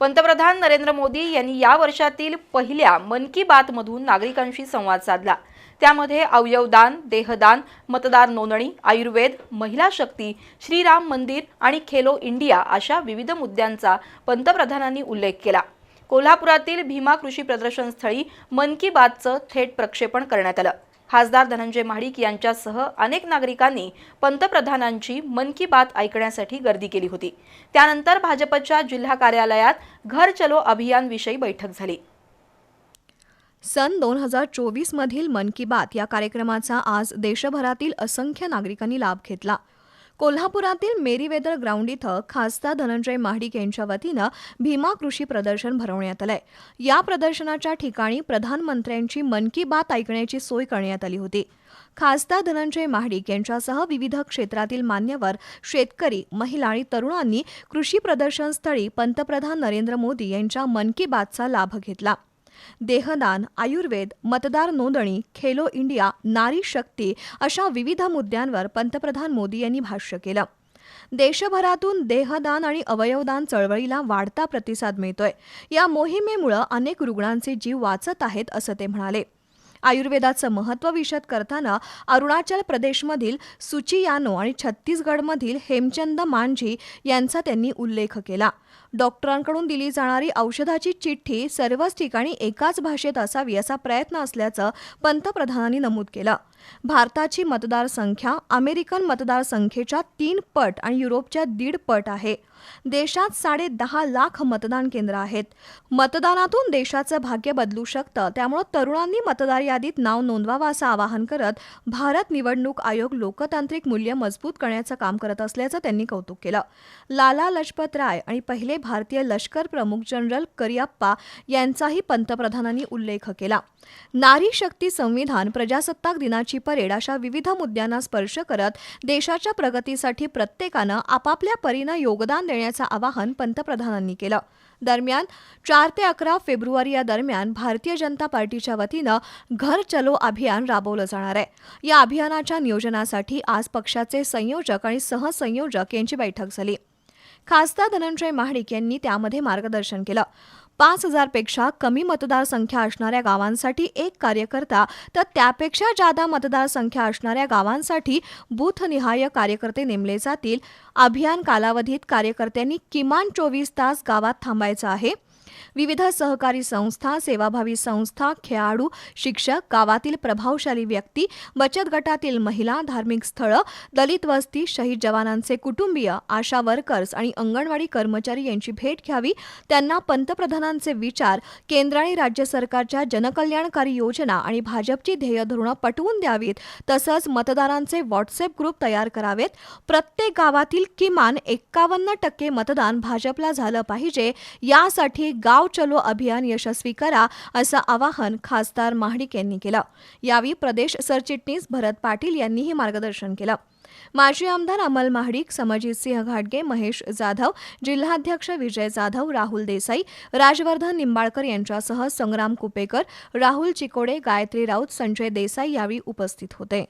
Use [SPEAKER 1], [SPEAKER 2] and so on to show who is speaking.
[SPEAKER 1] पंतप्रधान नरेंद्र मोदी यांनी या वर्षातील पहिल्या मन की बातमधून नागरिकांशी संवाद साधला. त्यामध्ये अवयवदान देहदान मतदार नोंदणी आयुर्वेद महिला शक्ती श्रीराम मंदिर आणि खेलो इंडिया अशा विविध मुद्द्यांचा पंतप्रधानांनी उल्लेख केला. कोल्हापुरातील भीमा कृषी प्रदर्शन स्थळी मन की बातचं थेट प्रक्षेपण करण्यात आलं. खासदार धनंजय महाडिक यांच्यासह अनेक नागरिकांनी पंतप्रधानांची मन की बात ऐकण्यासाठी गर्दी केली होती. त्यानंतर भाजपच्या जिल्हा कार्यालयात घर चलो अभियानविषयी बैठक झाली.
[SPEAKER 2] सन दोन हजार चोवीसमधील मन की बात या कार्यक्रमाचा आज देशभरातील असंख्य नागरिकांनी लाभ घेतला. कोल्हापुरातील मेरीवेदर ग्राउंड इथं खासदार धनंजय महाडिक यांच्या वतीनं भीमा कृषी प्रदर्शन भरवण्यात आलंय. या प्रदर्शनाच्या ठिकाणी प्रधानमंत्र्यांची मन की बात ऐकण्याची सोय करण्यात आली होती. खासदार धनंजय महाडिक यांच्यासह विविध क्षेत्रातील मान्यवर शेतकरी महिला आणि तरुणांनी कृषी प्रदर्शनस्थळी पंतप्रधान नरेंद्र मोदी यांच्या मन की बातचा लाभ घेतला. देहदान आयुर्वेद मतदार नोंदणी खेलो इंडिया नारी शक्ती अशा विविध मुद्द्यांवर पंतप्रधान मोदी यांनी भाष्य केलं. देशभरातून देहदान आणि अवयवदान चळवळीला वाढता प्रतिसाद मिळतोय. या मोहिमेमुळे अनेक रुग्णांचे जीव वाचत आहेत असं ते म्हणाले. आयुर्वेदाचं महत्त्व विशद करताना अरुणाचल प्रदेशमधील सुचियानो आणि छत्तीसगडमधील हेमचंद मांझी यांचा त्यांनी उल्लेख केला. डॉक्टरांकडून दिली जाणारी औषधाची चिठ्ठी सर्वच ठिकाणी एकाच भाषेत असावी असा प्रयत्न असल्याचं पंतप्रधानांनी नमूद केलं. भारताची मतदारसंख्या अमेरिकन मतदारसंख्येच्या तीन पट आणि युरोपच्या दीड पट आहे. देशात साडे दहा लाख मतदान केंद्र आहेत. मतदानातून देशाचं भाग्य बदलू शकतं त्यामुळे तरुणांनी मतदार यादीत नाव नोंदवावं असं आवाहन करत भारत निवडणूक आयोग लोकतांत्रिक मूल्य मजबूत करण्याचं काम करत असल्याचं त्यांनी कौतुक केलं. लाला लजपत राय आणि पहिले भारतीय लष्कर प्रमुख जनरल करियप्पा यांचाही पंतप्रधानांनी उल्लेख केला. नारी शक्ती संविधान प्रजासत्ताक दिनाची परेड अशा विविध मुद्द्यांना स्पर्श करत देशाच्या प्रगतीसाठी प्रत्येकानं आपापल्या परीनं योगदान देण्याचं आवाहन पंतप्रधानांनी केलं. दरम्यान चार ते अकरा फेब्रुवारी या दरम्यान भारतीय जनता पार्टीच्या वतीनं घर चलो अभियान राबवलं जाणार आहे. या अभियानाच्या नियोजनासाठी आज पक्षाचे संयोजक आणि सहसंयोजक यांची बैठक झाली. खासदार धनंजय महाडिक यांनी त्यामध्ये मार्गदर्शन केलं. पाच हजारपेक्षा कमी मतदारसंख्या असणाऱ्या गावांसाठी एक कार्यकर्ता तर त्यापेक्षा जादा मतदारसंख्या असणाऱ्या गावांसाठी बूथनिहाय कार्यकर्ते नेमले जातील. अभियान कालावधीत कार्यकर्त्यांनी किमान चोवीस तास गावात थांबायचं आहे. विविध सहकारी संस्था सेवाभावी संस्था खेळाडू शिक्षक गावातील प्रभावशाली व्यक्ती बचत गटातील महिला धार्मिक स्थळं दलित वस्ती शहीद जवानांचे कुटुंबीय आशा वर्कर्स आणि अंगणवाडी कर्मचारी यांची भेट घ्यावी. त्यांना पंतप्रधानांचे विचार केंद्र आणि राज्य सरकारच्या जनकल्याणकारी योजना आणि भाजपची ध्येय धोरणं पटवून द्यावीत. तसंच मतदारांचे व्हॉट्सअप ग्रुप तयार करावेत. प्रत्येक गावातील किमान एक्कावन्न टक्के मतदान भाजपला झालं पाहिजे. यासाठी गाव चलो अभियान यशस्वी करा असं आवाहन खासदार महाडिक यांनी केलं. यावेळी प्रदेश सरचिटणीस भरत पाटील यांनीही मार्गदर्शन केलं. माजी आमदार अमल महाडिक समजितसिंह घाटगे महेश जाधव जिल्हाध्यक्ष विजय जाधव राहुल देसाई राजवर्धन निंबाळकर यांच्यासह संग्राम कुपेकर राहुल चिकोडे गायत्री राऊत संजय देसाई यावेळी उपस्थित होते.